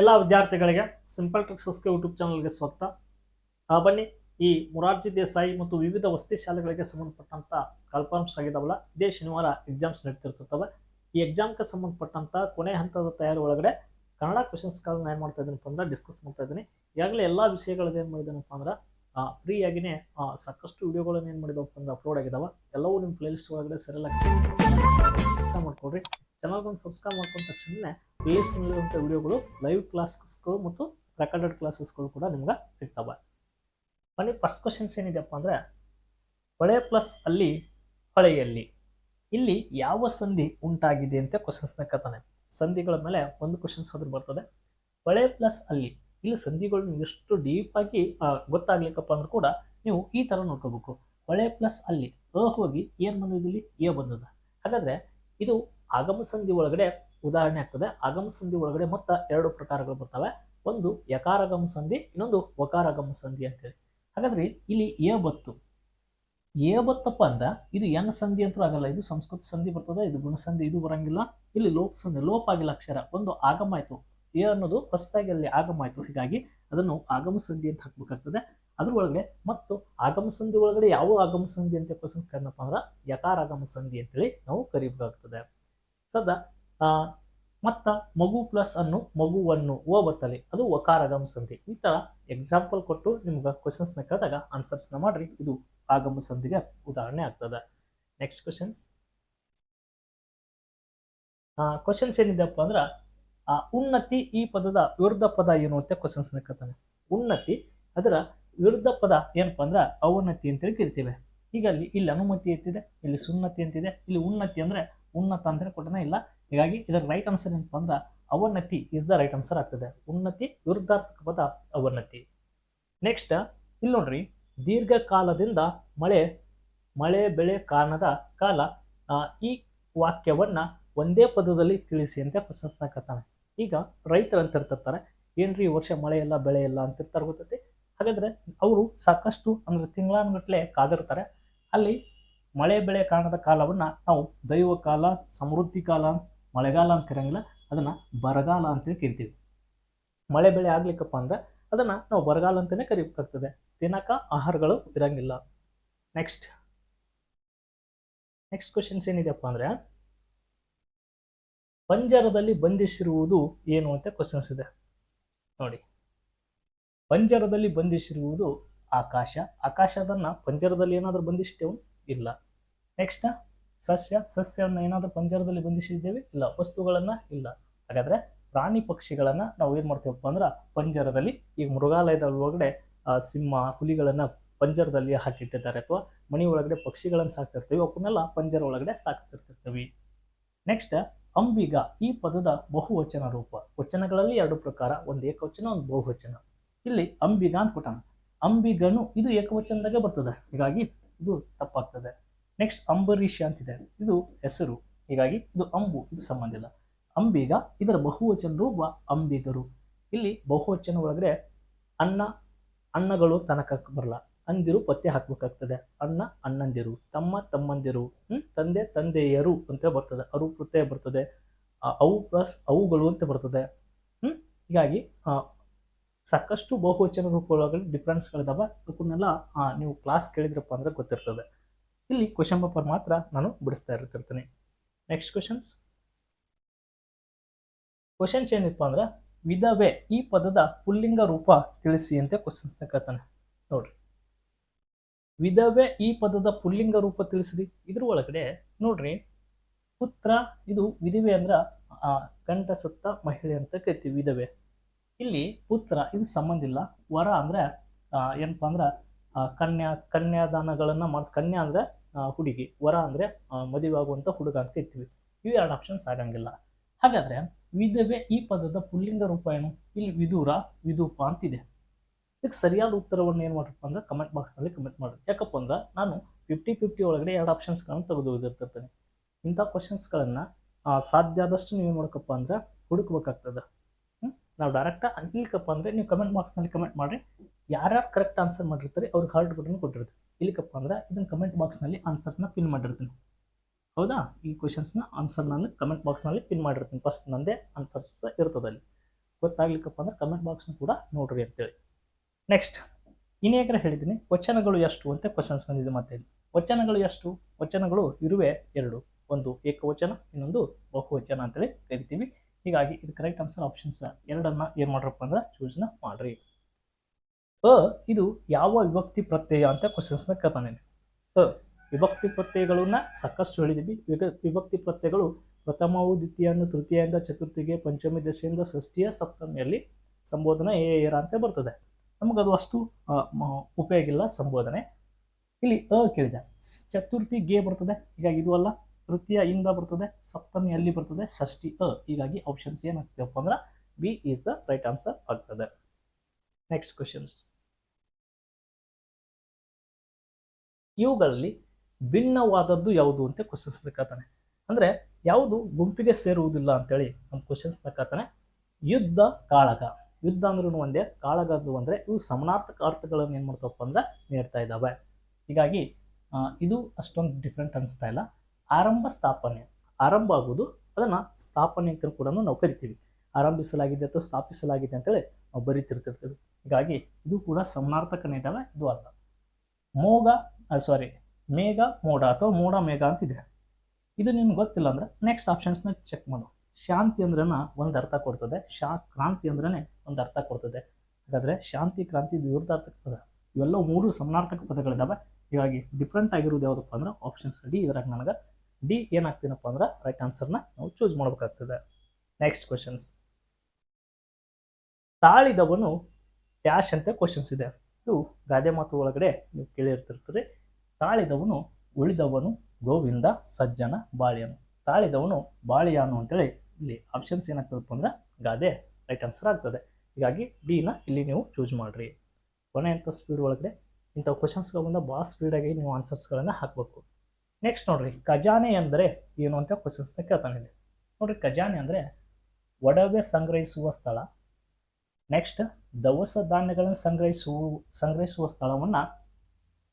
ಎಲ್ಲ ವಿದ್ಯಾರ್ಥಿಗಳಿಗೆ simple ಟ್ರಿಕ್ಸಸ್ಗೆ YouTube ಚಾನಲ್ಗೆ ಸ್ವಾಗತ. ಬನ್ನಿ, ಈ ಮುರಾರ್ಜಿ ದೇಸಾಯಿ ಮತ್ತು ವಿವಿಧ ವಸತಿ ಶಾಲೆಗಳಿಗೆ ಸಂಬಂಧಪಟ್ಟಂಥ ಕಲ್ಪಾಂಶ ಆಗಿದಾವಲ್ಲ, ಇದೇ ಶನಿವಾರ ಎಕ್ಸಾಮ್ಸ್ ನಡೀತಿರ್ತವೆ ಈ ಎಕ್ಸಾಮ್ಗೆ ಸಂಬಂಧಪಟ್ಟಂಥ ಕೊನೆ ಹಂತದ ತಯಾರಿ ಒಳಗಡೆ ಕನ್ನಡ ಕ್ವಶನ್ಸ್ಗಳನ್ನ ಏನು ಮಾಡ್ತಾ ಇದ್ದೀನಪ್ಪ ಅಂದ್ರೆ ಡಿಸ್ಕಸ್ ಮಾಡ್ತಾ ಇದ್ದೀನಿ. ಈಗಾಗಲೇ ಎಲ್ಲ ವಿಷಯಗಳದ್ದು ಏನು ಮಾಡಿದ್ದೀನಪ್ಪ ಅಂದ್ರೆ ಫ್ರೀ ಆಗಿನೇ ಸಾಕಷ್ಟು ವಿಡಿಯೋಗಳನ್ನ ಏನು ಮಾಡಿದವಪ್ಪ ಅಂದ್ರೆ ಅಪ್ಲೋಡ್ ಆಗಿದಾವೆ. ಎಲ್ಲವೂ ನಿಮ್ಮ ಪ್ಲೇಲಿಸ್ಟ್ ಒಳಗಡೆ ಸರಿಯಾಗಿ ಸಬ್ಸ್ಕ್ರೈಬ್ ಮಾಡ್ಕೊಡ್ರಿ ಚಾನಲ್ಗೊಂದು ಸಬ್ಸ್ಕ್ರೈಬ್ ಮಾಡ್ಕೊಂಡ ತಕ್ಷಣ ಪ್ಲೇಲಿಸ್ಟ್ನಲ್ಲಿರುವಂಥ ವಿಡಿಯೋಗಳು ಲೈವ್ ಕ್ಲಾಸಸ್ಗಳು ಮತ್ತು ರೆಕಾರ್ಡೆಡ್ ಕ್ಲಾಸಸ್ಗಳು ಕೂಡ ನಿಮ್ಗೆ ಸಿಗ್ತವೆ. ಬನ್ನಿ ಫಸ್ಟ್ ಕ್ವಶನ್ಸ್ ಏನಿದೆಯಪ್ಪ ಅಂದರೆ, ಹೊಳೆ ಪ್ಲಸ್ ಅಲ್ಲಿ ಹೊಳೆಯಲ್ಲಿ, ಇಲ್ಲಿ ಯಾವ ಸಂಧಿ ಉಂಟಾಗಿದೆ ಅಂತ ಕ್ವಶನ್ಸ್ನ ಕತಾನೆ ಸಂಧಿಗಳ ಮೇಲೆ ಒಂದು ಕ್ವಶನ್ಸ್ ಆದ್ರೂ ಬರ್ತದೆ. ಹೊಳೆ ಪ್ಲಸ್ ಅಲ್ಲಿ, ಇಲ್ಲಿ ಸಂಧಿಗಳು ಎಷ್ಟು ಡೀಪಾಗಿ ಗೊತ್ತಾಗ್ಲಿಕ್ಕಪ್ಪ ಅಂದ್ರೂ ಕೂಡ ನೀವು ಈ ಥರ ನೋಡ್ಕೋಬೇಕು. ಹೊಳೆ ಪ್ಲಸ್ ಅಲ್ಲಿ ಅ ಹೋಗಿ ಏನು ಬಂದಿದ್ದಿಲ್ಲಿ ಎ ಬಂದದ ಹಾಗಾದರೆ ಇದು ಆಗಮ ಸಂಧಿ ಒಳಗಡೆ ಉದಾಹರಣೆ ಆಗ್ತದೆ. ಆಗಮ ಸಂಧಿ ಒಳಗಡೆ ಮತ್ತ ಎರಡು ಪ್ರಕಾರಗಳು ಬರ್ತವೆ. ಒಂದು ಯಕಾರಗಮ ಸಂಧಿ, ಇನ್ನೊಂದು ವಕಾರಗಮ ಸಂಧಿ ಅಂತೇಳಿ. ಹಾಗಾದ್ರೆ ಇಲ್ಲಿ ಎ ಬತ್ತು. ಎ ಬತ್ತಪ್ಪ ಅಂದ, ಇದು ಎನ್ ಸಂಧಿ ಅಂತೂ ಆಗಲ್ಲ, ಇದು ಸಂಸ್ಕೃತ ಸಂಧಿ ಬರ್ತದೆ, ಇದು ಗುಣಸಂಧಿ ಇದು ಬರಂಗಿಲ್ಲ. ಇಲ್ಲಿ ಲೋಪ ಸಂಧಿ, ಲೋಪ ಆಗಿಲ್ಲ ಅಕ್ಷರ, ಒಂದು ಆಗಮ ಆಯ್ತು. ಎ ಅನ್ನೋದು ಹೊಸದಾಗಿ ಅಲ್ಲಿ ಆಗಮ ಆಯ್ತು. ಹೀಗಾಗಿ ಅದನ್ನು ಆಗಮ ಸಂಧಿ ಅಂತ ಹಾಕ್ಬೇಕಾಗ್ತದೆ. ಅದ್ರ ಒಳಗಡೆ ಮತ್ತು ಆಗಮ ಸಂಧಿ ಒಳಗಡೆ ಯಾವ ಆಗಮ ಸಂಧಿ ಅಂತ ಕ್ವಶನ್ಸ್ ಕರೆದಪ್ಪ ಅಂದ್ರೆ ಯಕಾರ ಆಗಮ ಸಂಧಿ ಅಂತೇಳಿ ನಾವು ಕರಿಬೇಕಾಗ್ತದೆ. ಸದ ಮತ್ತ ಮಗು ಪ್ಲಸ್ ಅನ್ನು ಮಗುವನ್ನು ಓ ಬತ್ತಲಿ ಅದು ವಕಾರಗಮ ಸಂಧಿ ಈ ಥರ ಎಕ್ಸಾಂಪಲ್ ಕೊಟ್ಟು ನಿಮ್ಗೆ ಕ್ವಶನ್ಸ್ನ ಕೇಳಿದಾಗ ಆನ್ಸರ್ಸ್ನ ಮಾಡ್ರಿ. ಇದು ಆಗಮ ಸಂಧಿಗೆ ಉದಾಹರಣೆ ಆಗ್ತದೆ. ನೆಕ್ಸ್ಟ್ ಕ್ವಶನ್ಸ್ ಕ್ವಶನ್ಸ್ ಏನಿದೆಪ್ಪ ಅಂದ್ರೆ ಉನ್ನತಿ ಈ ಪದದ ವಿರುದ್ಧ ಪದ ಏನು ಅಂತ ಕ್ವಶನ್ಸ್ನ ಕೇಳ್ತಾನೆ. ಉನ್ನತಿ, ಅದರ ವಿರುದ್ಧ ಪದ ಏನಪ್ಪ ಅಂದ್ರೆ ಅವನತಿ ಅಂತೇಳಿ ಕರಿತೀವಿ. ಈಗ ಅಲ್ಲಿ ಇಲ್ಲಿ ಅನುಮತಿ ಅಂತಿದೆ ಇಲ್ಲಿ ಸುನ್ನತಿ ಅಂತಿದೆ, ಇಲ್ಲಿ ಉನ್ನತಿ ಅಂದ್ರೆ ಉನ್ನತ ಅಂತ ಕೊಟ್ಟನ ಇಲ್ಲ. ಹೀಗಾಗಿ ಇದರ ರೈಟ್ ಆನ್ಸರ್ ಏನಪ್ಪ ಅಂದ್ರೆ ಅವನತಿ ಇಸ್ ದ ರೈಟ್ ಆನ್ಸರ್ ಆಗ್ತದೆ. ಉನ್ನತಿ, ವಿರುದ್ಧಾರ್ಥಕ ಪದ ಅವನತಿ. ನೆಕ್ಸ್ಟ್ ಇಲ್ಲಿ ನೋಡ್ರಿ. ದೀರ್ಘಕಾಲದಿಂದ ಮಳೆ ಮಳೆ ಬೆಳೆ ಕಾರಣದ ಕಾಲ ಈ ವಾಕ್ಯವನ್ನ ಒಂದೇ ಪದದಲ್ಲಿ ತಿಳಿಸಿ ಅಂತ ಕ್ವಶನ್ಸ್ನ ಕತ್ತಾನೆ ಈಗ ರೈತರು ಅಂತ ಇರ್ತಿರ್ತಾರೆ. ಏನ್ರಿ ಈ ವರ್ಷ ಮಳೆ ಇಲ್ಲ, ಬೆಳೆ ಇಲ್ಲ ಅಂತಿರ್ತಾರೆ ಗೊತ್ತೈತಿ? ಹಾಗಾದ್ರೆ ಅವರು ಸಾಕಷ್ಟು ಅಂದ್ರೆ ತಿಂಗಳಾನ್ಗಟ್ಲೆ ಕಾದಿರ್ತಾರೆ. ಅಲ್ಲಿ ಮಳೆ ಬೆಳೆ ಕಾಣದ ಕಾಲವನ್ನ ನಾವು ದೈವ ಕಾಲ, ಸಮೃದ್ಧಿ ಕಾಲ, ಮಳೆಗಾಲ ಅಂತ ಕರೆಯಂಗಿಲ್ಲ, ಅದನ್ನ ಬರಗಾಲ ಅಂತೇಳಿ ಕರಿತೀವಿ. ಮಳೆ ಬೆಳೆ ಆಗ್ಲಿಕ್ಕಪ್ಪ ಅಂದ್ರೆ ಅದನ್ನ ನಾವು ಬರಗಾಲ ಅಂತಾನೆ ಕರಿಬೇಕಾಗ್ತದೆ. ತಿನ್ನಕ ಆಹಾರಗಳು ಇರಂಗಿಲ್ಲ. ನೆಕ್ಸ್ಟ್ ನೆಕ್ಸ್ಟ್ ಕ್ವಶನ್ಸ್ ಏನಿದೆಯಪ್ಪ ಅಂದ್ರೆ ಪಂಜರದಲ್ಲಿ ಬಂಧಿಸಿರುವುದು ಏನು ಅಂತ ಕ್ವಶನ್ಸ್ ಇದೆ. ನೋಡಿ. ಪಂಜರದಲ್ಲಿ ಬಂಧಿಸಿರುವುದು ಆಕಾಶ. ಆಕಾಶದನ್ನ ಪಂಜರದಲ್ಲಿ ಏನಾದರೂ ಬಂಧಿಸಿಟ್ಟೆವು? ಇಲ್ಲ. ನೆಕ್ಸ್ಟ್ ಸಸ್ಯ, ಸಸ್ಯವನ್ನು ಏನಾದರೂ ಪಂಜರದಲ್ಲಿ ಬಂಧಿಸಿದ್ದೇವೆ? ಇಲ್ಲ. ವಸ್ತುಗಳನ್ನು ಇಲ್ಲ. ಹಾಗಾದ್ರೆ ಪ್ರಾಣಿ ಪಕ್ಷಿಗಳನ್ನು ನಾವು ಏನು ಮಾಡ್ತೀವಪ್ಪ ಅಂದ್ರೆ ಪಂಜರದಲ್ಲಿ ಈಗ ಮೃಗಾಲಯದ ಒಳಗಡೆ ಸಿಂಹ, ಹುಲಿಗಳನ್ನು ಪಂಜರದಲ್ಲಿ ಹಾಕಿಟ್ಟಿರ್ತಾರೆ ಅಥವಾ ಮಣಿ ಒಳಗಡೆ ಪಕ್ಷಿಗಳನ್ನು ಸಾಕ್ತಿರ್ತೀವಿ. ಅವನ್ನೆಲ್ಲ ಪಂಜರ ಒಳಗಡೆ ಸಾಕ್ತಿರ್ತಿರ್ತೀವಿ ನೆಕ್ಸ್ಟ್ ಅಂಬಿಗ ಈ ಪದದ ಬಹುವಚನ ರೂಪ. ವಚನಗಳಲ್ಲಿ ಎರಡು ಪ್ರಕಾರ, ಒಂದು ಏಕವಚನ, ಒಂದು ಬಹುವಚನ. ಇಲ್ಲಿ ಅಂಬಿಗ ಅಂತ ಕೊಟ್ಟಾನ ಅಂಬಿಗನು ಇದು ಏಕವಚನದಾಗೆ ಬರ್ತದೆ. ಹೀಗಾಗಿ ಇದು ತಪ್ಪಾಗ್ತದೆ. ನೆಕ್ಸ್ಟ್ ಅಂಬರೀಷ ಅಂತಿದೆ. ಇದು ಹೆಸರು. ಹೀಗಾಗಿ ಇದು ಅಂಬು ಇದು ಸಂಬಂಧ ಇಲ್ಲ. ಅಂಬಿಗ ಇದರ ಬಹುವಚನ ರೂಪ ಅಂಬಿಗರು. ಇಲ್ಲಿ ಬಹುವಚನ ಒಳಗಡೆ ಅನ್ನ ಅನ್ನಗಳು ತನಕ ಬರಲ್ಲ. ಅಂದಿರು ಪತ್ತೆ ಹಾಕ್ಬೇಕಾಗ್ತದೆ. ಅಣ್ಣ ಅಣ್ಣಂದಿರು ತಮ್ಮ ತಮ್ಮಂದಿರು ತಂದೆ ತಂದೆಯರು ಅಂತ ಬರ್ತದೆ. ಅರು ಪ್ರತ್ಯಯ ಬರ್ತದೆ. ಅವು ಪ್ಲಸ್ ಅವುಗಳು ಅಂತ ಬರ್ತದೆ. ಹೀಗಾಗಿ ಆ, ಸಾಕಷ್ಟು ಬಹುವಚನ ರೂಪಗಳಲ್ಲಿ ಡಿಫ್ರೆನ್ಸ್ಗಳಿದಾವೆ ಅದಕ್ಕನ್ನೆಲ್ಲ ನೀವು ಕ್ಲಾಸ್ ಕೇಳಿದ್ರಪ್ಪ ಅಂದ್ರೆ ಗೊತ್ತಿರ್ತದೆ. ಇಲ್ಲಿ ಕ್ವಶನ್ ಪೇಪರ್ ಮಾತ್ರ ನಾನು ಬಿಡಿಸ್ತಾ ಇರ್ತಿರ್ತೀನಿ. ನೆಕ್ಸ್ಟ್ ಕ್ವಶನ್ಸ್ ಕ್ವಶನ್ಸ್ ಏನಿಪ್ಪ ಅಂದ್ರೆ, ವಿಧವೆ ಈ ಪದದ ಪುಲ್ಲಿಂಗ ರೂಪ ತಿಳಿಸಿ ಅಂತ ಕ್ವಶನ್ಸ್ ಕೇಳ್ತಾನೆ ನೋಡ್ರಿ. ವಿಧವೆ ಈ ಪದದ ಪುಲ್ಲಿಂಗ ರೂಪ ತಿಳಿಸ್ರಿ. ಇದ್ರ ಒಳಗಡೆ ನೋಡ್ರಿ, ಪುತ್ರ ಇದು ವಿಧವೆ ಅಂದ್ರ ಕಂಠ ಸತ್ತ ಮಹಿಳೆ ಅಂತ ಕರಿತೀವಿ, ವಿಧವೆ. ಇಲ್ಲಿ ಪುತ್ರ, ಇದು ಸಂಬಂಧ ಇಲ್ಲ. ವರ ಅಂದ್ರೆ ಏನಪ್ಪ ಅಂದ್ರ ಕನ್ಯಾ, ಕನ್ಯಾದಾನಗಳನ್ನ ಮಾಡ್ ಕನ್ಯಾ ಅಂದ್ರೆ ಹುಡುಗಿ, ವರ ಅಂದ್ರೆ ಮದುವೆ ಆಗುವಂತ ಹುಡುಗ ಅಂತ ಇರ್ತೀವಿ. ಇವು ಎರಡು ಆಪ್ಷನ್ಸ್ ಆಗಂಗಿಲ್ಲ. ಹಾಗಾದ್ರೆ, ವಿಧವೆ ಈ ಪದದ ಪುಲ್ಲಿಂಗ ರೂಪ ಏನು? ಇಲ್ಲಿ ವಿದೂರ, ವಿದೂಪ ಅಂತಿದೆ. ಇದಕ್ಕೆ ಸರಿಯಾದ ಉತ್ತರವನ್ನು ಏನು ಮಾಡ್ರಪ್ಪ ಅಂದ್ರೆ ಕಮೆಂಟ್ ಬಾಕ್ಸ್ನಲ್ಲಿ ಕಮೆಂಟ್ ಮಾಡ್ರಿ. ಯಾಕಪ್ಪ ಅಂದ್ರೆ, ನಾನು ಫಿಫ್ಟಿ ಫಿಫ್ಟಿ ಒಳಗಡೆ ಎರಡು ಆಪ್ಷನ್ಸ್ಗಳನ್ನು ತೆಗೆದು ಇಂಥ ಕ್ವಶನ್ಸ್ಗಳನ್ನು ಸಾಧ್ಯ ಆದಷ್ಟು ನೀವು ಏನು ಮಾಡ್ಕಪ್ಪ ಅಂದ್ರೆ, ಹುಡುಕ್ಬೇಕಾಗ್ತದೆ? ನಾವು ಡೈರೆಕ್ಟ್ ಇಲ್ಲಿಕಪ್ಪ ಅಂದರೆ ನೀವು ಕಮೆಂಟ್ ಬಾಕ್ಸ್ನಲ್ಲಿ ಕಮೆಂಟ್ ಮಾಡಿರಿ. ಯಾರ್ಯಾರು ಕರೆಕ್ಟ್ ಆನ್ಸರ್ ಮಾಡಿರ್ತಾರೆ ಅವ್ರಿಗೆ ಹಾರ್ಟ್ ಬಟನ್ ಕೊಟ್ಟಿರ್ತೀವಿ ಇಲ್ಲಿಕಪ್ಪ ಅಂದರೆ ಇದನ್ನು ಕಮೆಂಟ್ ಬಾಕ್ಸ್ನಲ್ಲಿ ಆನ್ಸರ್ನ ಪಿನ್ ಮಾಡಿರ್ತೀನಿ. ಹೌದಾ? ಈ ಕ್ವೆಶನ್ಸ್ನ ಆನ್ಸರ್ ನಾನು ಕಮೆಂಟ್ ಬಾಕ್ಸ್ನಲ್ಲಿ ಪಿನ್ ಮಾಡಿರ್ತೀನಿ. ಫಸ್ಟ್ ನಂದೇ ಆನ್ಸರ್ಸ್ ಇರ್ತದೆ ಅಲ್ಲಿ. ಗೊತ್ತಾಗ್ಲಿಕ್ಕಪ್ಪ ಅಂದ್ರೆ ಕಮೆಂಟ್ ಬಾಕ್ಸ್ನ ಕೂಡ ನೋಡ್ರಿ ಅಂತೇಳಿ. ನೆಕ್ಸ್ಟ್ ಇನ್ನೇಕರ ಹೇಳಿದ್ದೀನಿ. ವಚನಗಳು ಎಷ್ಟು ಅಂತ ಕ್ವಶನ್ಸ್ ಬಂದಿದೆ ಮತ್ತೆ ವಚನಗಳು ಎಷ್ಟು? ವಚನಗಳು ಇರುವೆ ಎರಡು. ಒಂದು ಏಕವಚನ, ಇನ್ನೊಂದು ಬಹುವಚನ ಅಂತೇಳಿ ಕರಿತೀವಿ. ಹೀಗಾಗಿ ಇದು ಕರೆಕ್ಟ್ ಆನ್ಸರ್ ಆಪ್ಷನ್ಸ್ ಎರಡನ್ನ ಏನ್ ಮಾಡ್ರಪ್ಪ ಅಂದ್ರೆ ಚೂಸ್ನ ಮಾಡ್ರಿ. ಅ ಇದು ಯಾವ ವಿಭಕ್ತಿ ಪ್ರತ್ಯಯ ಅಂತ ಕ್ವಶನ್ಸ್ನ ಕೇಳ್ತಾನೆ ಅ ವಿಭಕ್ತಿ ಪ್ರತ್ಯಯಗಳನ್ನ ಸಾಕಷ್ಟು ಹೇಳಿದ್ದೀವಿ ವಿಭಕ್ತಿ ಪ್ರತ್ಯಯಗಳು ಪ್ರಥಮವು ದ್ವಿತೀಯನ್ನು ತೃತೀಯದಿಂದ ಚತುರ್ಥಿಗೆ, ಪಂಚಮಿ ದಶೆಯಿಂದ ಷಷ್ಠಿಯ, ಸಪ್ತಮಿಯಲ್ಲಿ ಸಂಬೋಧನೆ ಏ ಏರ ಅಂತ ಬರ್ತದೆ. ನಮಗದು ಅಷ್ಟು ಉಪಯೋಗಿಲ್ಲ ಸಂಬೋಧನೆ. ಇಲ್ಲಿ ಅ ಕೇಳಿದೆ. ಚತುರ್ಥಿ ಗೆ ಬರ್ತದೆ. ಹೀಗಾಗಿ ಇದು ಅಲ್ಲ. ತೃತೀಯ ಇಂದ ಬರ್ತದೆ, ಸಪ್ತಮಿ ಅಲ್ಲಿ ಬರ್ತದೆ, ಷಷ್ಠಿ, ಅ. ಹೀಗಾಗಿ ಆಪ್ಷನ್ಸ್ ಏನಾಗ್ತದಪ್ಪ ಅಂದ್ರೆ B is the right answer ಆಗ್ತದೆ. ನೆಕ್ಸ್ಟ್ ಕ್ವಶನ್ಸ್ ಇವುಗಳಲ್ಲಿ ಭಿನ್ನವಾದದ್ದು ಯಾವುದು ಅಂತ ಕ್ವಶನ್ಸ್ ಬೇಕಾತಾನೆ ಅಂದ್ರೆ ಯಾವುದು ಗುಂಪಿಗೆ ಸೇರುವುದಿಲ್ಲ ಅಂತೇಳಿ ನಮ್ಮ ಕ್ವಶನ್ಸ್ ಬೇಕಾತಾನೆ ಯುದ್ಧ, ಕಾಳಗ. ಯುದ್ಧ ಅಂದ್ರೂ ಒಂದೇ ಕಾಳಗದ್ದು ಅಂದ್ರೆ ಇವು ಸಮನಾರ್ಥಕ ಅರ್ಥಗಳನ್ನು ಏನು ಮಾಡ್ತವಪ್ಪ ಅಂದ್ರೆ ನೀಡ್ತಾ ಇದ್ದಾವೆ. ಹೀಗಾಗಿ ಇದು ಅಷ್ಟೊಂದು ಡಿಫ್ರೆಂಟ್ ಅನಿಸ್ತಾ ಇಲ್ಲ. ಆರಂಭ ಸ್ಥಾಪನೆ. ಆರಂಭ ಆಗುವುದು ಅದನ್ನು ಸ್ಥಾಪನೆ ಅಂತ ಕೂಡ ನಾವು ಕರಿತೀವಿ. ಆರಂಭಿಸಲಾಗಿದೆ ಅಥವಾ ಸ್ಥಾಪಿಸಲಾಗಿದೆ ಅಂತೇಳಿ ನಾವು ಬರಿತಿರ್ತಿರ್ತೀವಿ. ಹೀಗಾಗಿ ಇದು ಕೂಡ ಸಮಾನಾರ್ಥಕನೇ ನೀಡಲ್ಲ ಇದು ಅಲ್ಲ. ಮೋಗ ಸಾರಿ ಮೇಘ, ಮೋಡ ಅಥವಾ ಮೋಡ, ಮೇಘ ಅಂತಿದೆ. ಇದು ನಿಮ್ಗೆ ಗೊತ್ತಿಲ್ಲ ಅಂದ್ರೆ ನೆಕ್ಸ್ಟ್ ಆಪ್ಷನ್ಸ್ನ ಚೆಕ್ ಮಾಡು. ಶಾಂತಿ ಅಂದ್ರನ ಒಂದು ಅರ್ಥ ಕೊಡ್ತದೆ. ಶಾ, ಕ್ರಾಂತಿ ಅಂದ್ರೇ ಒಂದು ಅರ್ಥ ಕೊಡ್ತದೆ. ಹಾಗಾದ್ರೆ ಶಾಂತಿ, ಕ್ರಾಂತಿ ಇದು ಪದ. ಇವೆಲ್ಲ ಮೂರು ಸಮನಾರ್ಥಕ ಪದಗಳಿದಾವೆ. ಹೀಗಾಗಿ ಡಿಫ್ರೆಂಟ್ ಆಗಿರೋದು ಯಾವುದಪ್ಪ ಅಂದ್ರೆ ಆಪ್ಷನ್ಸ್ ಡಿ ಇದ್ರಾಗ ನನಗೆ ಡಿ ಏನಾಗ್ತೀನಪ್ಪ ಅಂದ್ರೆ ರೈಟ್ ಆನ್ಸರ್ನ ನಾವು ಚೂಸ್ ಮಾಡಬೇಕಾಗ್ತದೆ. ನೆಕ್ಸ್ಟ್ ಕ್ವಶನ್ಸ್ ತಾಳಿದವನು ಡ್ಯಾಶ್ ಅಂತ ಕ್ವಶನ್ಸ್ ಇದೆ. ಇದು ಗಾದೆ ಮಾತು ಒಳಗಡೆ ನೀವು ಕೇಳಿರ್ತಿರ್ತೀರಿ. ತಾಳಿದವನು ಉಳಿದವನು ಗೋವಿಂದ ಸಜ್ಜನ ಬಾಳಿಯನು. ತಾಳಿದವನು ಬಾಳಿಯಾನು ಅಂತೇಳಿ ಇಲ್ಲಿ ಆಪ್ಷನ್ಸ್ ಏನಾಗ್ತದಪ್ಪ ಅಂದ್ರೆ ಗಾದೆ ರೈಟ್ ಆನ್ಸರ್ ಆಗ್ತದೆ. ಹೀಗಾಗಿ ಡಿನ ಇಲ್ಲಿ ನೀವು ಚೂಸ್ ಮಾಡಿರಿ. ಕೊನೆ ಅಂತ ಸ್ಪೀಡ್ ಒಳಗಡೆ ಇಂಥ ಕ್ವಶನ್ಸ್ಗಳು ಬಂದ ಭಾಳ ಸ್ಪೀಡಾಗಿ ನೀವು ಆನ್ಸರ್ಸ್ಗಳನ್ನು ಹಾಕಬೇಕು. ನೆಕ್ಸ್ಟ್ ನೋಡ್ರಿ, ಖಜಾನೆ ಅಂದರೆ ಏನು ಅಂತ ಕ್ವಶನ್ಸ್ನ ಕೇಳ್ತಾನೆ ಇಲ್ಲಿ. ನೋಡ್ರಿ, ಖಜಾನೆ ಅಂದರೆ ಒಡವೆ ಸಂಗ್ರಹಿಸುವ ಸ್ಥಳ. ನೆಕ್ಸ್ಟ್ ದವಸ ಧಾನ್ಯಗಳನ್ನು ಸಂಗ್ರಹಿಸುವ ಸಂಗ್ರಹಿಸುವ ಸ್ಥಳವನ್ನು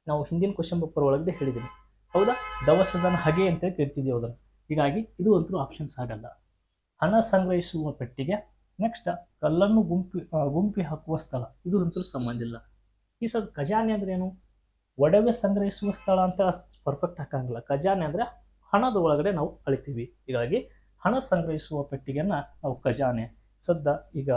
ನಾವು ಹಿಂದಿನ ಕ್ವಶನ್ ಪೇಪರ್ ಒಳಗಡೆ ಹೇಳಿದ್ದೀನಿ ಹೌದಾ? ದವಸ ಧಾನ್ಯ ಹಗೆ ಅಂತೇಳಿ ಕರಿತಿದ್ದೀವಿ ಅದನ್ನು. ಹೀಗಾಗಿ ಇದು ಅಂತೂ ಆಪ್ಷನ್ಸ್ ಆಗಲ್ಲ. ಹಣ ಸಂಗ್ರಹಿಸುವ ಪೆಟ್ಟಿಗೆ ನೆಕ್ಸ್ಟ್ ಕಲ್ಲನ್ನು ಗುಂಪಿ ಗುಂಪಿ ಹಾಕುವ ಸ್ಥಳ. ಇದು ಅಂತೂ ಸಂಬಂಧ ಇಲ್ಲ. ಈ ಸರ್ ಖಜಾನೆ ಅಂದ್ರೆ ಏನು? ಒಡವೆ ಸಂಗ್ರಹಿಸುವ ಸ್ಥಳ ಅಂತ ಪರ್ಫೆಕ್ಟ್ ಹಾಕಂಗಿಲ್ಲ. ಖಜಾನೆ ಅಂದರೆ ಹಣದ ಒಳಗಡೆ ನಾವು ಅಳಿತೀವಿ. ಹೀಗಾಗಿ ಹಣ ಸಂಗ್ರಹಿಸುವ ಪೆಟ್ಟಿಗೆಯನ್ನು ನಾವು ಖಜಾನೆ. ಸದ್ದ ಈಗ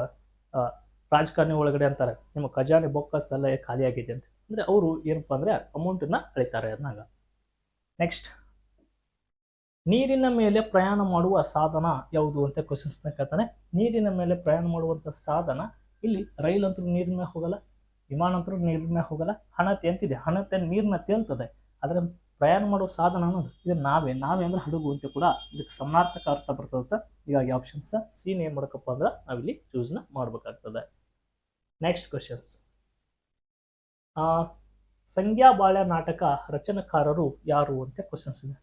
ರಾಜಕಾರಣಿ ಒಳಗಡೆ ಅಂತಾರೆ, ನಿಮ್ಮ ಖಜಾನೆ ಬೊಕ್ಕಸ್ ಎಲ್ಲ ಖಾಲಿಯಾಗಿದೆ ಅಂತ. ಅಂದರೆ ಅವರು ಏನಪ್ಪ ಅಂದರೆ ಅಮೌಂಟನ್ನು ಅಳಿತಾರೆ ಅದನ್ನಾಗ ನೆಕ್ಸ್ಟ್ ನೀರಿನ ಮೇಲೆ ಪ್ರಯಾಣ ಮಾಡುವ ಸಾಧನ ಯಾವುದು ಅಂತ ಕ್ವಶನ್ಸ್ನ ಕೇಳ್ತಾನೆ. ನೀರಿನ ಮೇಲೆ ಪ್ರಯಾಣ ಮಾಡುವಂಥ ಸಾಧನ, ಇಲ್ಲಿ ರೈಲ್ ಅಂತೂ ನೀರಿನ ಹೋಗಲ್ಲ, ವಿಮಾನ ಅಂತೂ ನೀರಿನ ಹೋಗಲ್ಲ, ಹಣತೆ ಅಂತಿದೆ. ಹಣತೆ ನೀರಿನ ತೇಲ್ತದೆ ಆದರೆ ಪ್ರಯಾಣ ಮಾಡುವ ಸಾಧನ ಅನ್ನೋದು. ಇದು ನಾವೇ ನಾವೇ ಅಂದ್ರೆ ಹಡಗು ಅಂತ ಕೂಡ ಇದಕ್ಕೆ ಸಮಾನಾರ್ಥಕ ಅರ್ಥ ಬರ್ತದಂತ ಹೀಗಾಗಿ ಆಪ್ಷನ್ಸ್ ಸೀನ್ ಏನು ಮಾಡಬೇಕಪ್ಪ ಅಂದ್ರೆ ನಾವಿಲ್ಲಿ ಚೂಸ್ನ ಮಾಡಬೇಕಾಗ್ತದೆ. ನೆಕ್ಸ್ಟ್ ಕ್ವಶನ್ಸ್ ಸಂಗ್ಯಾ ಬಾಳ್ಯ ನಾಟಕ ರಚನಕಾರರು ಯಾರು ಅಂತ ಕ್ವಶನ್ಸ್ ಇದೆ.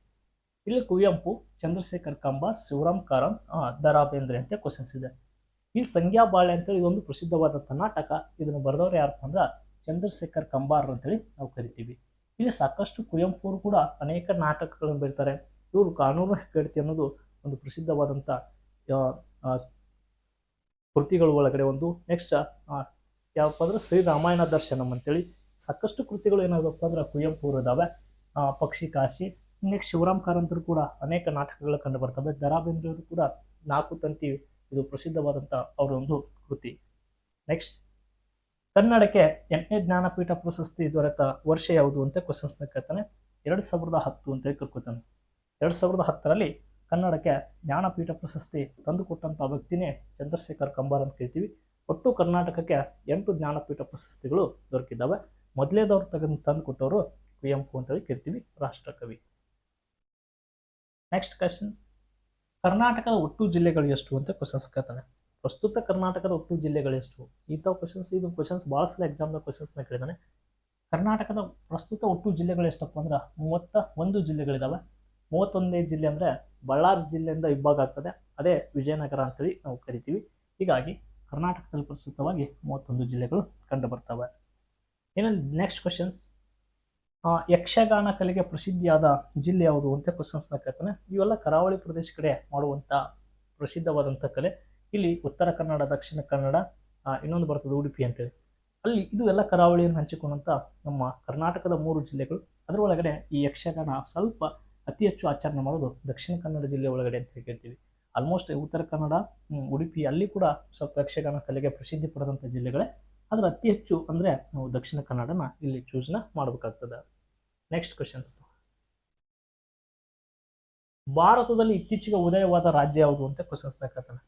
ಇಲ್ಲಿ ಕುವೆಂಪು, ಚಂದ್ರಶೇಖರ್ ಕಂಬಾರ್ ಶಿವರಾಮ್ ಕಾರಂ ದ ರಾ ಬೇಂದ್ರೆ ಅಂತ ಕ್ವಶನ್ಸ್ ಇದೆ. ಈ ಸಂಖ್ಯಾ ಬಾಳ್ಯ ಅಂತೇಳಿ ಇದೊಂದು ಪ್ರಸಿದ್ಧವಾದಂಥ ನಾಟಕ. ಇದನ್ನು ಬರೆದವ್ರು ಯಾರಪ್ಪ ಅಂದ್ರೆ ಚಂದ್ರಶೇಖರ್ ಕಂಬಾರ್ ಅಂತೇಳಿ ನಾವು ಕರಿತೀವಿ. ಇಲ್ಲಿ ಸಾಕಷ್ಟು ಕುವೆಂಪು ಅವರು ಕೂಡ ಅನೇಕ ನಾಟಕಗಳನ್ನು ಬರೀತಾರೆ. ಇವರು ಕಾನೂನು ಹೆಗ್ಗಡತಿ ಅನ್ನೋದು ಒಂದು ಪ್ರಸಿದ್ಧವಾದಂಥ ಕೃತಿಗಳು ಒಳಗಡೆ ಒಂದು ನೆಕ್ಸ್ಟ್ ಯಾವಪ್ಪ ಅಂದ್ರೆ ಶ್ರೀ ರಾಮಾಯಣ ದರ್ಶನಂ ಅಂತೇಳಿ ಸಾಕಷ್ಟು ಕೃತಿಗಳು ಏನಾಗಪ್ಪ ಅಂದ್ರೆ ಕುವೆಂಪು ಅವರು ಇದಾವೆ ಪಕ್ಷಿ ಕಾಶಿ ನೆಕ್ಸ್ಟ್ ಶಿವರಾಮ್ ಕಾರಂತರು ಕೂಡ ಅನೇಕ ನಾಟಕಗಳು ಕಂಡು ಬರ್ತವೆ. ದ ರಾ ಬೇಂದ್ರೆಯವರು ಕೂಡ ನಾಲ್ಕು ತಂತಿ ಇದು ಪ್ರಸಿದ್ಧವಾದಂಥ ಅವರ ಒಂದು ಕೃತಿ. ನೆಕ್ಸ್ಟ್ ಕನ್ನಡಕ್ಕೆ ಎಂಟನೇ ಜ್ಞಾನಪೀಠ ಪ್ರಶಸ್ತಿ ದೊರೆತ ವರ್ಷ ಯಾವುದು ಅಂತ ಕ್ವಶನ್ಸ್ನ ಕೇಳ್ತಾನೆ. ಎರಡು ಸಾವಿರದ ಹತ್ತು ಅಂತ ಕರ್ಕೋತಾನೆ. ಎರಡು ಸಾವಿರದ ಹತ್ತರಲ್ಲಿ ಕನ್ನಡಕ್ಕೆ ಜ್ಞಾನಪೀಠ ಪ್ರಶಸ್ತಿ ತಂದುಕೊಟ್ಟಂಥ ವ್ಯಕ್ತಿನೇ ಚಂದ್ರಶೇಖರ್ ಕಂಬಾರ್ ಅಂತ ಕೇಳ್ತೀವಿ. ಒಟ್ಟು ಕರ್ನಾಟಕಕ್ಕೆ ಎಂಟು ಜ್ಞಾನಪೀಠ ಪ್ರಶಸ್ತಿಗಳು ದೊರಕಿದ್ದಾವೆ. ಮೊದಲೇದವ್ರು ತೆಗೆದು ತಂದು ಕೊಟ್ಟವರು ಕುವೆಂಪು ಅಂತೇಳಿ ಕೇಳ್ತೀವಿ, ರಾಷ್ಟ್ರಕವಿ. ನೆಕ್ಸ್ಟ್ ಕ್ವಶನ್ ಕರ್ನಾಟಕದ ಒಟ್ಟು ಜಿಲ್ಲೆಗಳು ಎಷ್ಟು ಅಂತ ಕ್ವಶನ್ಸ್ ಕೇಳ್ತಾನೆ. ಪ್ರಸ್ತುತ ಕರ್ನಾಟಕದ ಒಟ್ಟು ಜಿಲ್ಲೆಗಳು ಎಷ್ಟು? ಇಂಥ ಕ್ವಶನ್ಸ್ ಇದು ಕ್ವಶನ್ಸ್ ಭಾಳ ಸಲ ಎಕ್ಸಾಮ್ನ ಕ್ವಶನ್ಸ್ನ ಕೇಳಿದ್ದಾನೆ. ಕರ್ನಾಟಕದ ಪ್ರಸ್ತುತ ಒಟ್ಟು ಜಿಲ್ಲೆಗಳು ಎಷ್ಟಪ್ಪ ಅಂದ್ರೆ ಮೂವತ್ತ ಒಂದು ಜಿಲ್ಲೆಗಳಿದ್ದಾವೆ ಮೂವತ್ತೊಂದನೇ ಜಿಲ್ಲೆ ಅಂದರೆ ಬಳ್ಳಾರಿ ಜಿಲ್ಲೆಯಿಂದ ವಿಭಾಗ ಆಗ್ತದೆ. ಅದೇ ವಿಜಯನಗರ ಅಂತೇಳಿ ನಾವು ಕರಿತೀವಿ. ಹೀಗಾಗಿ ಕರ್ನಾಟಕದಲ್ಲಿ ಪ್ರಸ್ತುತವಾಗಿ ಮೂವತ್ತೊಂದು ಜಿಲ್ಲೆಗಳು ಕಂಡು ಬರ್ತವೆ ಇನ್ನು ನೆಕ್ಸ್ಟ್ ಕ್ವಶನ್ಸ್ ಯಕ್ಷಗಾನ ಕಲೆಗೆ ಪ್ರಸಿದ್ಧಿಯಾದ ಜಿಲ್ಲೆ ಯಾವುದು ಅಂತ ಕ್ವಶನ್ಸ್ನ ಕೇಳ್ತಾನೆ. ಇವೆಲ್ಲ ಕರಾವಳಿ ಪ್ರದೇಶ ಕಡೆ ಮಾಡುವಂಥ ಪ್ರಸಿದ್ಧವಾದಂಥ ಕಲೆ. ಇಲ್ಲಿ ಉತ್ತರ ಕನ್ನಡ, ದಕ್ಷಿಣ ಕನ್ನಡ ಇನ್ನೊಂದು ಬರ್ತದೆ ಉಡುಪಿ ಅಂತೇಳಿ. ಅಲ್ಲಿ ಇದು ಎಲ್ಲ ಕರಾವಳಿಯನ್ನು ಹಂಚಿಕೊಂಡಂಥ ನಮ್ಮ ಕರ್ನಾಟಕದ ಮೂರು ಜಿಲ್ಲೆಗಳು. ಅದರೊಳಗಡೆ ಈ ಯಕ್ಷಗಾನ ಸ್ವಲ್ಪ ಅತಿ ಹೆಚ್ಚು ಆಚರಣೆ ಮಾಡೋದು ದಕ್ಷಿಣ ಕನ್ನಡ ಜಿಲ್ಲೆ ಒಳಗಡೆ ಅಂತ ಹೇಳ್ತೀವಿ. ಆಲ್ಮೋಸ್ಟ್ ಉತ್ತರ ಕನ್ನಡ ಉಡುಪಿ ಅಲ್ಲಿ ಕೂಡ ಸ್ವಲ್ಪ ಯಕ್ಷಗಾನ ಕಲೆಗೆ ಪ್ರಸಿದ್ಧಿ ಪಡೆದಂಥ ಜಿಲ್ಲೆಗಳೇ. ಆದರೆ ಅತಿ ಹೆಚ್ಚು ಅಂದರೆ ನಾವು ದಕ್ಷಿಣ ಕನ್ನಡನ ಇಲ್ಲಿ ಚೂಸ್ನ ಮಾಡಬೇಕಾಗ್ತದೆ. ನೆಕ್ಸ್ಟ್ ಕ್ವಶನ್ಸ್ ಭಾರತದಲ್ಲಿ ಇತ್ತೀಚೆಗೆ ಉದಯವಾದ ರಾಜ್ಯ ಯಾವುದು ಅಂತ ಕ್ವಶನ್ಸ್ ಹಾಕತ್ತಾನೆ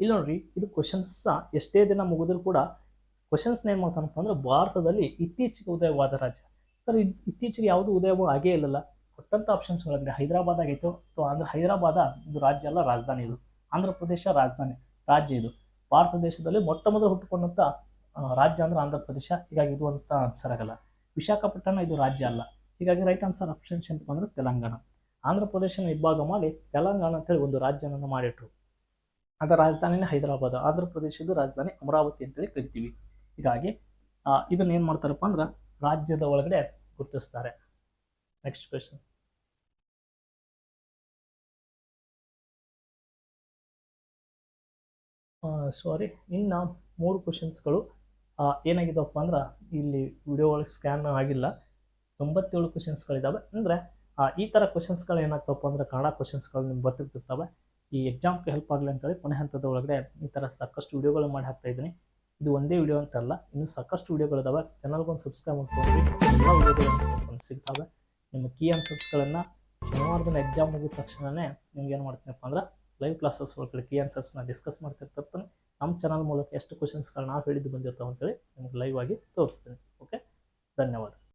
ಇಲ್ಲಿ ನೋಡ್ರಿ, ಇದು ಕ್ವಶನ್ಸ್ ಎಷ್ಟೇ ದಿನ ಮುಗಿದ್ರು ಕೂಡ ಕ್ವಶನ್ಸ್ ಏನು ಮಾಡ್ತಾನಪ್ಪ ಅಂದ್ರೆ ಭಾರತದಲ್ಲಿ ಇತ್ತೀಚೆಗೆ ಉದಯವಾದ ರಾಜ್ಯ. ಸರ್ ಇತ್ತೀಚೆಗೆ ಯಾವುದು ಉದಯವೂ ಆಗೇ ಇಲ್ಲಲ್ಲ. ಕೊಟ್ಟಂಥ ಆಪ್ಷನ್ಸ್ ಒಳಗಡೆ ಹೈದರಾಬಾದ್ ಆಗೈತು, ಅಥವಾ ಅಂದ್ರೆ ಹೈದರಾಬಾದ ಇದು ರಾಜ್ಯ ಅಲ್ಲ, ರಾಜಧಾನಿ ಇದು. ಆಂಧ್ರ ಪ್ರದೇಶ ರಾಜಧಾನಿ, ರಾಜ್ಯ ಇದು. ಭಾರತ ದೇಶದಲ್ಲಿ ಮೊಟ್ಟ ಮೊದಲು ಹುಟ್ಟುಕೊಂಡಂಥ ರಾಜ್ಯ ಅಂದ್ರೆ ಆಂಧ್ರ ಪ್ರದೇಶ. ಹೀಗಾಗಿ ಇದು ಅಂತ ಆನ್ಸರ್ ಆಗಲ್ಲ. ವಿಶಾಖಪಟ್ಟಣ ಇದು ರಾಜ್ಯ ಅಲ್ಲ. ಹೀಗಾಗಿ ರೈಟ್ ಆನ್ಸರ್ ಆಪ್ಷನ್ ಅಂತ ಬಂದ್ರೆ ತೆಲಂಗಾಣ. ಆಂಧ್ರ ಪ್ರದೇಶನ ವಿಭಾಗ ಮಾಡಿ ತೆಲಂಗಾಣ ಅಂತೇಳಿ ಒಂದು ರಾಜ್ಯನನ್ನು ಮಾಡಿಟ್ರು. ಅದರ ರಾಜಧಾನಿನೇ ಹೈದರಾಬಾದ್, ಆಂಧ್ರ ಪ್ರದೇಶದ ರಾಜಧಾನಿ ಅಮರಾವತಿ ಅಂತೇಳಿ ಕರಿತೀವಿ. ಹೀಗಾಗಿ ಇದನ್ನ ಏನು ಮಾಡ್ತಾರಪ್ಪ ಅಂದ್ರೆ ರಾಜ್ಯದ ಒಳಗಡೆ ಗುರುತಿಸ್ತಾರೆ. ನೆಕ್ಸ್ಟ್ ಕ್ವೆಶನ್ ಸಾರಿ ಇನ್ನು ಮೂರು ಕ್ವಶನ್ಸ್ಗಳು ಏನಾಗಿದ್ದಪ್ಪ ಅಂದ್ರೆ ಇಲ್ಲಿ ವಿಡಿಯೋ ಒಳಗೆ ಸ್ಕ್ಯಾನ್ ಆಗಿಲ್ಲ. ತೊಂಬತ್ತೇಳು ಕ್ವಶನ್ಸ್ಗಳಿದ್ದಾವೆ ಅಂದರೆ ಈ ಥರ ಕ್ವಶನ್ಸ್ಗಳು ಏನಾಗ್ತವಪ್ಪ ಅಂದ್ರೆ ಕನ್ನಡ ಕ್ವಶನ್ಸ್ಗಳು ನಿಮ್ಗೆ ಬರ್ತಿರ್ತಿರ್ತವೆ. ಈ ಎಕ್ಸಾಮ್ಗೆ ಹೆಲ್ಪ್ ಆಗಲಿ ಅಂತೇಳಿ ಕೊನೆ ಹಂತದ ಒಳಗಡೆ ಈ ಥರ ಸಾಕಷ್ಟು ವೀಡಿಯೋಗಳು ಮಾಡಿ ಹಾಕ್ತಾ ಇದ್ದೀನಿ. ಇದು ಒಂದೇ ವಿಡಿಯೋ ಅಂತಲ್ಲ, ಇನ್ನೂ ಸಾಕಷ್ಟು ವಿಡಿಯೋಗಳಿದಾವೆ ಚಾನಲ್ಗೊಂದು ಸಬ್ಸ್ಕ್ರೈಬ್ ಮಾಡ್ಕೊಂಡ್ರಿ. ಎಲ್ಲ ವಿಡಿಯೋಗಳು ಸಿಗ್ತವೆ. ನಿಮ್ಮ ಕೀ ಆನ್ಸರ್ಸ್ಗಳನ್ನು ಶನಿವಾರ ದಿನ ಎಕ್ಸಾಮ್ ಮುಗಿದ ತಕ್ಷಣವೇ ನಿಮ್ಗೆ ಏನು ಮಾಡ್ತೀನಪ್ಪ ಅಂದ್ರೆ ಲೈವ್ ಕ್ಲಾಸಸ್ ಒಳಗಡೆ ಕೀ ಆನ್ಸರ್ಸ್ನ ಡಿಸ್ಕಸ್ ಮಾಡ್ತಿರ್ತಾನೆ. ನಮ್ಮ ಚಾನಲ್ ಮೂಲಕ ಎಷ್ಟು ಕ್ವಶನ್ಸ್ಗಳು ನಾವು ಹೇಳಿದ್ದು ಬಂದಿರ್ತಾವೆ ಅಂತೇಳಿ ನಿಮ್ಗೆ ಲೈವ್ ಆಗಿ ತೋರಿಸ್ತೀನಿ. ಓಕೆ ಧನ್ಯವಾದ.